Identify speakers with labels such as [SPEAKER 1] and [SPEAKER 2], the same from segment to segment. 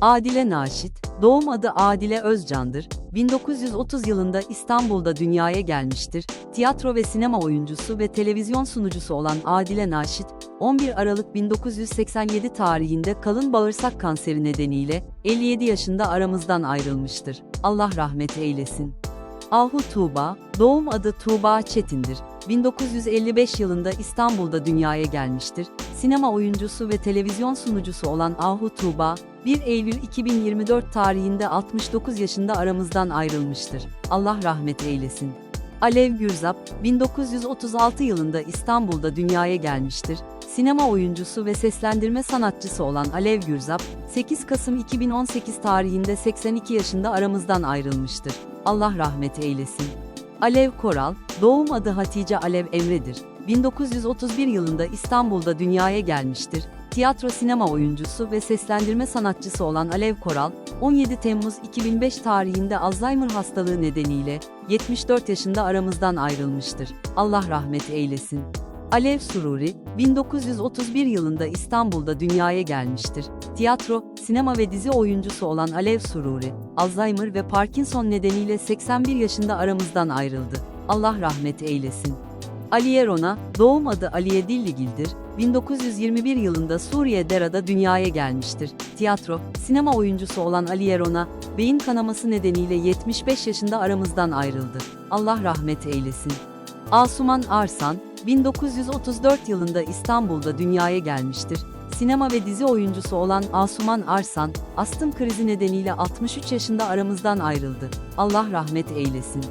[SPEAKER 1] Adile Naşit, doğum adı Adile Özcan'dır. 1930 yılında İstanbul'da dünyaya gelmiştir. Tiyatro ve sinema oyuncusu ve televizyon sunucusu olan Adile Naşit, 11 Aralık 1987 tarihinde kalın bağırsak kanseri nedeniyle 57 yaşında aramızdan ayrılmıştır. Allah rahmet eylesin. Ahu Tuğba, doğum adı Tuğba Çetin'dir. 1955 yılında İstanbul'da dünyaya gelmiştir. Sinema oyuncusu ve televizyon sunucusu olan Ahu Tuğba, 1 Eylül 2024 tarihinde 69 yaşında aramızdan ayrılmıştır. Allah rahmet eylesin. Alev Gürzap, 1936 yılında İstanbul'da dünyaya gelmiştir. Sinema oyuncusu ve seslendirme sanatçısı olan Alev Gürzap, 8 Kasım 2018 tarihinde 82 yaşında aramızdan ayrılmıştır. Allah rahmet eylesin. Alev Koral, doğum adı Hatice Alev Emre'dir. 1931 yılında İstanbul'da dünyaya gelmiştir. Tiyatro sinema oyuncusu ve seslendirme sanatçısı olan Alev Koral, 17 Temmuz 2005 tarihinde Alzheimer hastalığı nedeniyle 74 yaşında aramızdan ayrılmıştır. Allah rahmet eylesin. Alev Sururi, 1931 yılında İstanbul'da dünyaya gelmiştir. Tiyatro, sinema ve dizi oyuncusu olan Alev Sururi, Alzheimer ve Parkinson nedeniyle 81 yaşında aramızdan ayrıldı. Allah rahmet eylesin. Aliye Rona, doğum adı Aliye Dilligil'dir. 1921 yılında Suriye Dera'da dünyaya gelmiştir. Tiyatro, sinema oyuncusu olan Aliye Rona, beyin kanaması nedeniyle 75 yaşında aramızdan ayrıldı. Allah rahmet eylesin. Asuman Arsan, 1934 yılında İstanbul'da dünyaya gelmiştir. Sinema ve dizi oyuncusu olan Asuman Arsan, astım krizi nedeniyle 63 yaşında aramızdan ayrıldı. Allah rahmet eylesin.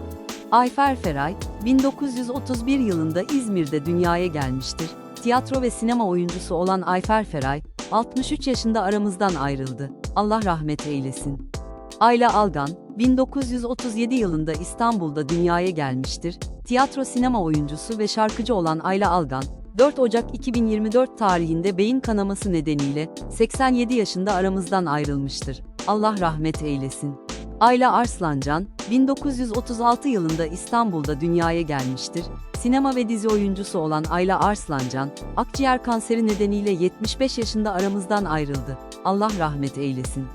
[SPEAKER 1] Ayfer Feray, 1931 yılında İzmir'de dünyaya gelmiştir. Tiyatro ve sinema oyuncusu olan Ayfer Feray, 63 yaşında aramızdan ayrıldı. Allah rahmet eylesin. Ayla Algan, 1937 yılında İstanbul'da dünyaya gelmiştir. Tiyatro sinema oyuncusu ve şarkıcı olan Ayla Algan, 4 Ocak 2024 tarihinde beyin kanaması nedeniyle 87 yaşında aramızdan ayrılmıştır. Allah rahmet eylesin. Ayla Arslancan, 1936 yılında İstanbul'da dünyaya gelmiştir. Sinema ve dizi oyuncusu olan Ayla Arslancan, akciğer kanseri nedeniyle 75 yaşında aramızdan ayrıldı. Allah rahmet eylesin.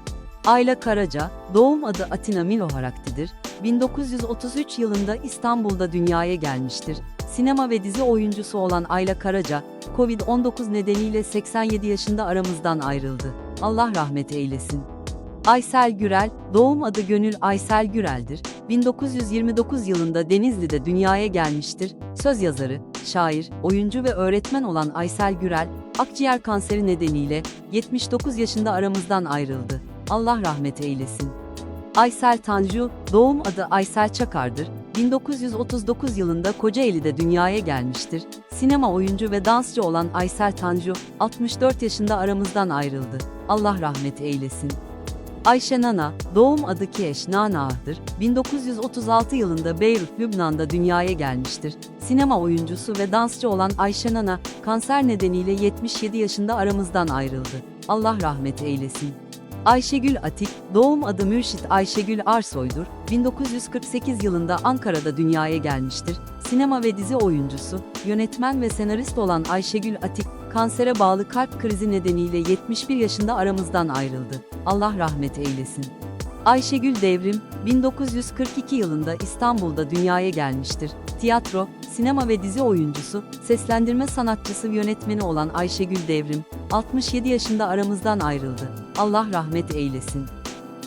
[SPEAKER 1] Ayla Karaca, doğum adı Atina Miloharakti'dir. 1933 yılında İstanbul'da dünyaya gelmiştir. Sinema ve dizi oyuncusu olan Ayla Karaca, Covid-19 nedeniyle 87 yaşında aramızdan ayrıldı. Allah rahmet eylesin. Aysel Gürel, doğum adı Gönül Aysel Gürel'dir. 1929 yılında Denizli'de dünyaya gelmiştir. Söz yazarı, şair, oyuncu ve öğretmen olan Aysel Gürel, akciğer kanseri nedeniyle 79 yaşında aramızdan ayrıldı. Allah rahmet eylesin. Aysel Tanju, doğum adı Aysel Çakar'dır. 1939 yılında Kocaeli'de dünyaya gelmiştir. Sinema oyuncu ve dansçı olan Aysel Tanju, 64 yaşında aramızdan ayrıldı. Allah rahmet eylesin. Ayşe Nana, doğum adı Keş Nana'dır. 1936 yılında Beyrut, Lübnan'da dünyaya gelmiştir. Sinema oyuncusu ve dansçı olan Ayşe Nana, kanser nedeniyle 77 yaşında aramızdan ayrıldı. Allah rahmet eylesin. Ayşegül Atik, doğum adı Mürşit Ayşegül Arsoy'dur. 1948 yılında Ankara'da dünyaya gelmiştir. Sinema ve dizi oyuncusu, yönetmen ve senarist olan Ayşegül Atik, kansere bağlı kalp krizi nedeniyle 71 yaşında aramızdan ayrıldı. Allah rahmet eylesin. Ayşegül Devrim, 1942 yılında İstanbul'da dünyaya gelmiştir. Tiyatro, sinema ve dizi oyuncusu, seslendirme sanatçısı yönetmeni olan Ayşegül Devrim, 67 yaşında aramızdan ayrıldı. Allah rahmet eylesin.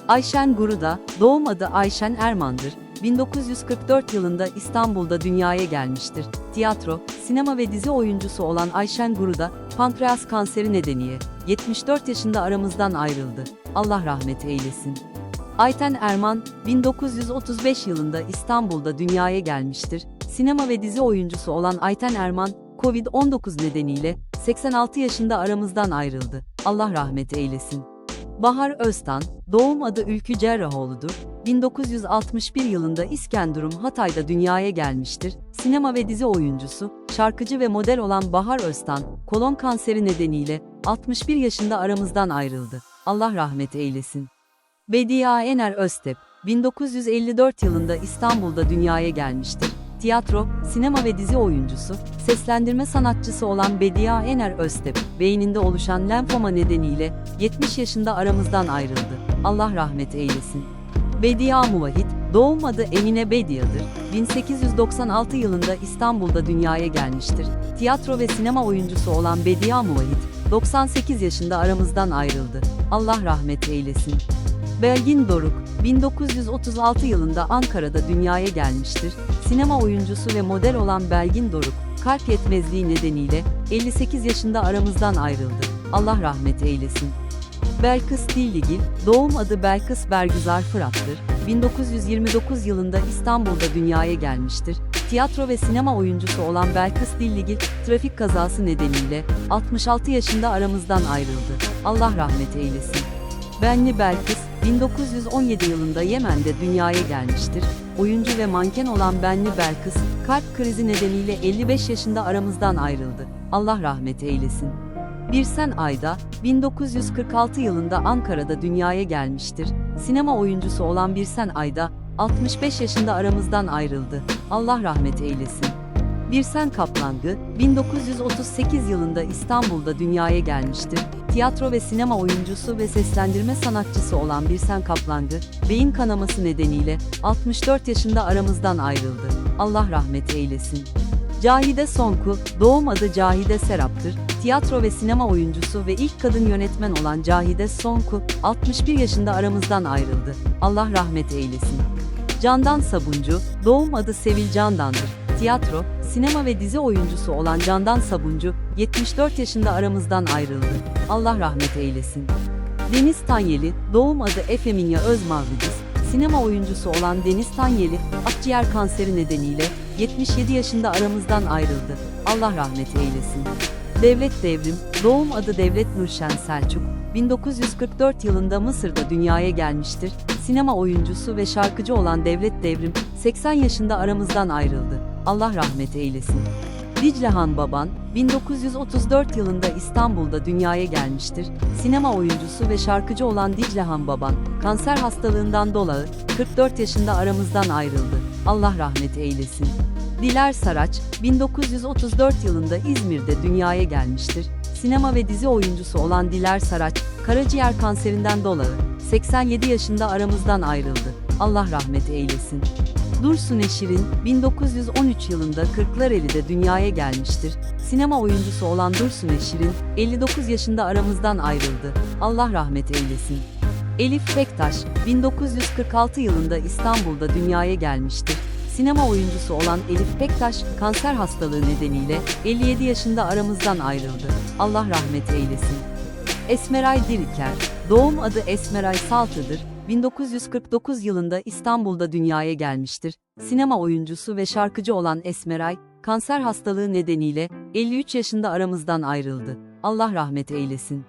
[SPEAKER 1] Ayşen Guruda, doğum adı Ayşen Erman'dır. 1944 yılında İstanbul'da dünyaya gelmiştir. Tiyatro, sinema ve dizi oyuncusu olan Ayşen Guruda, pankreas kanseri nedeniyle 74 yaşında aramızdan ayrıldı. Allah rahmet eylesin. Ayten Erman, 1935 yılında İstanbul'da dünyaya gelmiştir. Sinema ve dizi oyuncusu olan Ayten Erman, Covid-19 nedeniyle 86 yaşında aramızdan ayrıldı. Allah rahmet eylesin. Bahar Öztan, doğum adı Ülkü Cerrahoğlu'dur. 1961 yılında İskenderun Hatay'da dünyaya gelmiştir. Sinema ve dizi oyuncusu, şarkıcı ve model olan Bahar Öztan, kolon kanseri nedeniyle 61 yaşında aramızdan ayrıldı. Allah rahmet eylesin. Bediye Ener Öztep, 1954 yılında İstanbul'da dünyaya gelmiştir. Tiyatro, sinema ve dizi oyuncusu, seslendirme sanatçısı olan Bediye Ener Öztep, beyninde oluşan lenfoma nedeniyle 70 yaşında aramızdan ayrıldı. Allah rahmet eylesin. Bediye Muvahit, doğum adı Emine Bediye'dir. 1896 yılında İstanbul'da dünyaya gelmiştir. Tiyatro ve sinema oyuncusu olan Bediye Muvahit, 98 yaşında aramızdan ayrıldı. Allah rahmet eylesin. Belgin Doruk, 1936 yılında Ankara'da dünyaya gelmiştir. Sinema oyuncusu ve model olan Belgin Doruk, kalp yetmezliği nedeniyle 58 yaşında aramızdan ayrıldı. Allah rahmet eylesin. Belkıs Dilligil, doğum adı Belkıs Bergüzar Fırat'tır. 1929 yılında İstanbul'da dünyaya gelmiştir. Tiyatro ve sinema oyuncusu olan Belkıs Dilligil, trafik kazası nedeniyle 66 yaşında aramızdan ayrıldı. Allah rahmet eylesin. Benli Belkıs, 1917 yılında Yemen'de dünyaya gelmiştir. Oyuncu ve manken olan Benli Belkıs, kalp krizi nedeniyle 55 yaşında aramızdan ayrıldı. Allah rahmet eylesin. Birsen Ayda, 1946 yılında Ankara'da dünyaya gelmiştir. Sinema oyuncusu olan Birsen Ayda, 65 yaşında aramızdan ayrıldı. Allah rahmet eylesin. Birsen Kaplangı, 1938 yılında İstanbul'da dünyaya gelmiştir. Tiyatro ve sinema oyuncusu ve seslendirme sanatçısı olan Birsen Kaplangı, beyin kanaması nedeniyle 64 yaşında aramızdan ayrıldı. Allah rahmet eylesin. Cahide Sonku, doğum adı Cahide Serap'tır. Tiyatro ve sinema oyuncusu ve ilk kadın yönetmen olan Cahide Sonku, 61 yaşında aramızdan ayrıldı. Allah rahmet eylesin. Candan Sabuncu, doğum adı Sevil Candan'dır. Tiyatro, sinema ve dizi oyuncusu olan Candan Sabuncu, 74 yaşında aramızdan ayrıldı. Allah rahmet eylesin. Deniz Tanyeli, doğum adı Efeminya Özmavridis, sinema oyuncusu olan Deniz Tanyeli, akciğer kanseri nedeniyle 77 yaşında aramızdan ayrıldı. Allah rahmet eylesin. Devlet Devrim, doğum adı Devlet Nurşen Selçuk, 1944 yılında Mısır'da dünyaya gelmiştir. Sinema oyuncusu ve şarkıcı olan Devlet Devrim, 80 yaşında aramızdan ayrıldı. Allah rahmet eylesin. Dicle Han Baban, 1934 yılında İstanbul'da dünyaya gelmiştir. Sinema oyuncusu ve şarkıcı olan Dicle Han Baban, kanser hastalığından dolayı 44 yaşında aramızdan ayrıldı. Allah rahmet eylesin. Diler Saraç, 1934 yılında İzmir'de dünyaya gelmiştir. Sinema ve dizi oyuncusu olan Diler Saraç, karaciğer kanserinden dolayı 87 yaşında aramızdan ayrıldı. Allah rahmet eylesin. Dursun Eşir'in 1913 yılında Kırklareli'de dünyaya gelmiştir. Sinema oyuncusu olan Dursun Eşir'in 59 yaşında aramızdan ayrıldı. Allah rahmet eylesin. Elif Bektaş 1946 yılında İstanbul'da dünyaya gelmiştir. Sinema oyuncusu olan Elif Bektaş kanser hastalığı nedeniyle 57 yaşında aramızdan ayrıldı. Allah rahmet eylesin. Esmeray Diriker, doğum adı Esmeray Saltı'dır. 1949 yılında İstanbul'da dünyaya gelmiştir. Sinema oyuncusu ve şarkıcı olan Esmeray, kanser hastalığı nedeniyle 53 yaşında aramızdan ayrıldı. Allah rahmet eylesin.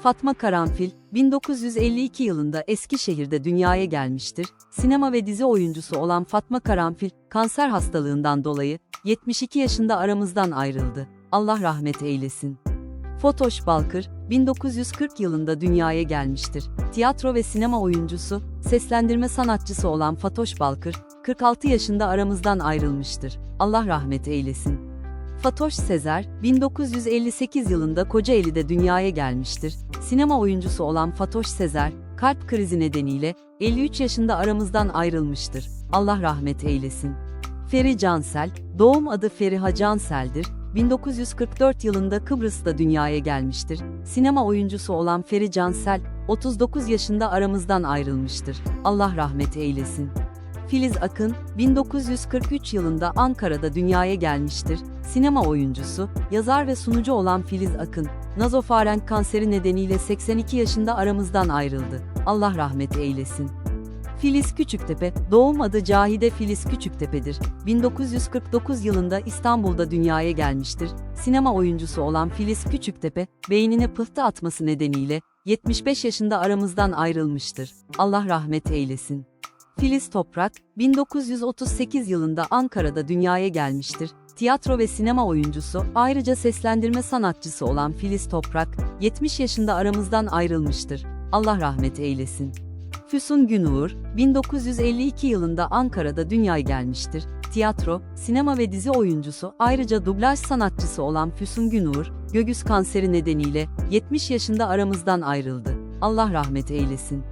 [SPEAKER 1] Fatma Karanfil, 1952 yılında Eskişehir'de dünyaya gelmiştir. Sinema ve dizi oyuncusu olan Fatma Karanfil, kanser hastalığından dolayı 72 yaşında aramızdan ayrıldı. Allah rahmet eylesin. Fotoş Balkır, 1940 yılında dünyaya gelmiştir. Tiyatro ve sinema oyuncusu, seslendirme sanatçısı olan Fatoş Balkır, 46 yaşında aramızdan ayrılmıştır. Allah rahmet eylesin. Fatoş Sezer, 1958 yılında Kocaeli'de dünyaya gelmiştir. Sinema oyuncusu olan Fatoş Sezer, kalp krizi nedeniyle 53 yaşında aramızdan ayrılmıştır. Allah rahmet eylesin. Feri Cansel, doğum adı Feriha Cansel'dir. 1944 yılında Kıbrıs'ta dünyaya gelmiştir. Sinema oyuncusu olan Feri Cansel, 39 yaşında aramızdan ayrılmıştır. Allah rahmet eylesin. Filiz Akın, 1943 yılında Ankara'da dünyaya gelmiştir. Sinema oyuncusu, yazar ve sunucu olan Filiz Akın, nazofarenk kanseri nedeniyle 82 yaşında aramızdan ayrıldı. Allah rahmet eylesin. Filiz Küçüktepe, doğum adı Cahide Filiz Küçüktepe'dir. 1949 yılında İstanbul'da dünyaya gelmiştir. Sinema oyuncusu olan Filiz Küçüktepe, beynine pıhtı atması nedeniyle 75 yaşında aramızdan ayrılmıştır. Allah rahmet eylesin. Filiz Toprak, 1938 yılında Ankara'da dünyaya gelmiştir. Tiyatro ve sinema oyuncusu, ayrıca seslendirme sanatçısı olan Filiz Toprak, 70 yaşında aramızdan ayrılmıştır. Allah rahmet eylesin. Füsun Günuğur, 1952 yılında Ankara'da dünyaya gelmiştir. tiyatro, sinema ve dizi oyuncusu ayrıca dublaj sanatçısı olan Füsun Günur, göğüs kanseri nedeniyle 70 yaşında aramızdan ayrıldı. Allah rahmet eylesin.